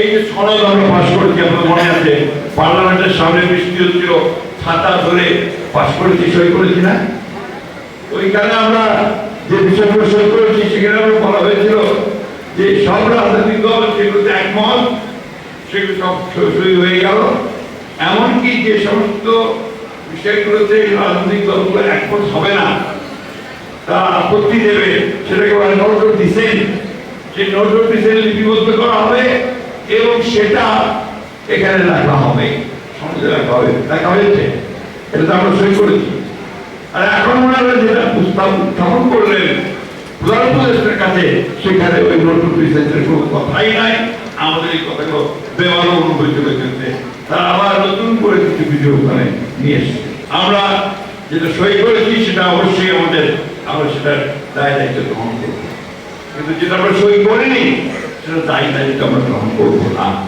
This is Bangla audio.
এই যে সনদ আমরা পাশ করেছি আপনার মনে আছে? পার্লামেন্টের সামনে বৃষ্টি হচ্ছিল, ছাতা ধরে পাশ করেছি সই করেছি না? ওইখানে আমরা যে বিষয়গুলো সই করেছি, সেখানে আমরা বলা হয়েছিল যে সব রাজনৈতিক দল সেগুলোতে একমত, সেগুলো সব সই হয়ে গেল। এমনকি যে সমস্ত বিষয়গুলোতে রাজনৈতিক দলগুলো একমত হবে না, তা আপত্তি দেবে। সেটাকে বলে নোট ডিসেন্ট সেই নোট ডিসেন্ট লিপিবদ্ধ সেটা এখানে লেখা হবে। আমরা যেটা নতুন করে আমরা যেটা সই করেছি, সেটা অবশ্যই আমাদের, আমরা সেটার দায় দায়িত্ব গ্রহণ করব। কিন্তু যেটা আমরা সই করিনি সেটা দায়ী দায়িত্ব আমরা গ্রহণ করব না।